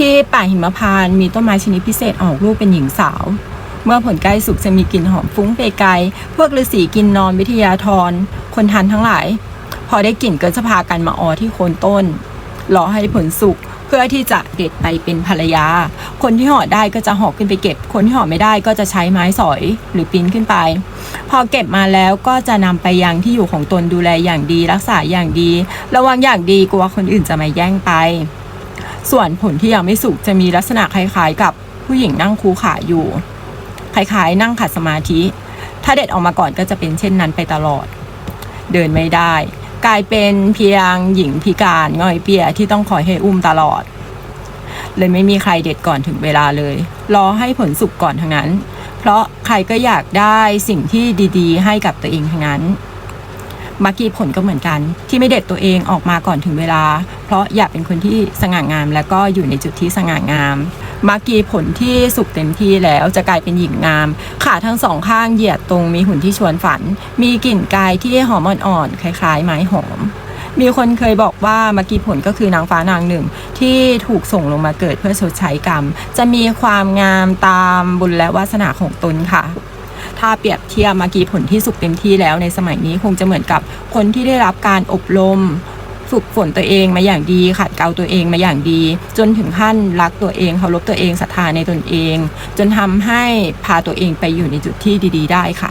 ที่ป่าหิมพานต์มีต้นไม้ชนิดพิเศษออกลูกเป็นหญิงสาว เมื่อผลใกล้สุกจะมีกลิ่นหอมฟุ้งไปไกล พวกฤาษีกินนอนวิทยาธรคนทันทั้งหลาย พอได้กลิ่นก็จะพากันมาออที่โคนต้น รอให้ผลสุกเพื่อที่จะเด็ดไปเป็นภรรยา คนที่ห่อได้ก็จะห่อขึ้นไปเก็บ คนที่ห่อไม่ได้ก็จะใช้ไม้สอยหรือปีนขึ้นไป พอเก็บมาแล้วก็จะนำไปยังที่อยู่ของตนดูแลอย่างดีรักษาอย่างดี ระวังอย่างดีกลัวคนอื่นจะมาแย่งไป ส่วนผลที่ยังไม่สุกจะมีลักษณะคล้ายๆ กับผู้หญิงนั่งคูขาอยู่ คล้ายๆ นั่งขัดสมาธิ ถ้าเด็ดออกมาก่อนก็จะเป็นเช่นนั้นไปตลอด เดินไม่ได้ กลายเป็นเพียงหญิงพิการง่อยเปียที่ต้องคอยให้อุ้มตลอด เลยไม่มีใครเด็ดก่อนถึงเวลาเลย รอให้ผลสุกก่อนทั้งนั้น เพราะใครก็อยากได้สิ่งที่ดีๆ ให้กับตัวเองทั้งนั้นมากีผลก็เหมือนกัน ที่ไม่เด็ดตัวเองออกมาก่อนถึงเวลา เพราะอยากเป็นคนที่สง่างาม และก็อยู่ในจุดที่สง่างามมากีผลที่สุกเต็มที่แล้วจะกลายเป็นหญิงงาม ขาทั้งสองข้างเหยียดตรงมีหุ่นที่ชวนฝัน มีกลิ่นกายที่หอมอ่อนๆคล้ายๆ ไม้หอม มีคนเคยบอกว่ามากีผลก็คือนางฟ้านางหนึ่ง ที่ถูกส่งลงมาเกิดเพื่อชดใช้กรรม จะมีความงามตามบุญและวาสนาของตนค่ะถ้าเปรียบเทียบมากีผลที่สุกเต็มที่แล้วในสมัยนี้คงจะเหมือนกับคนที่ได้รับการอบรม ฝึกฝนตัวเองมาอย่างดีขัดเกลาตัวเองมาอย่างดี จนถึงขั้นรักตัวเองเคารพตัวเองศรัทธาในตนเอง จนทำให้พาตัวเองไปอยู่ในจุดที่ดี ๆ ได้ค่ะ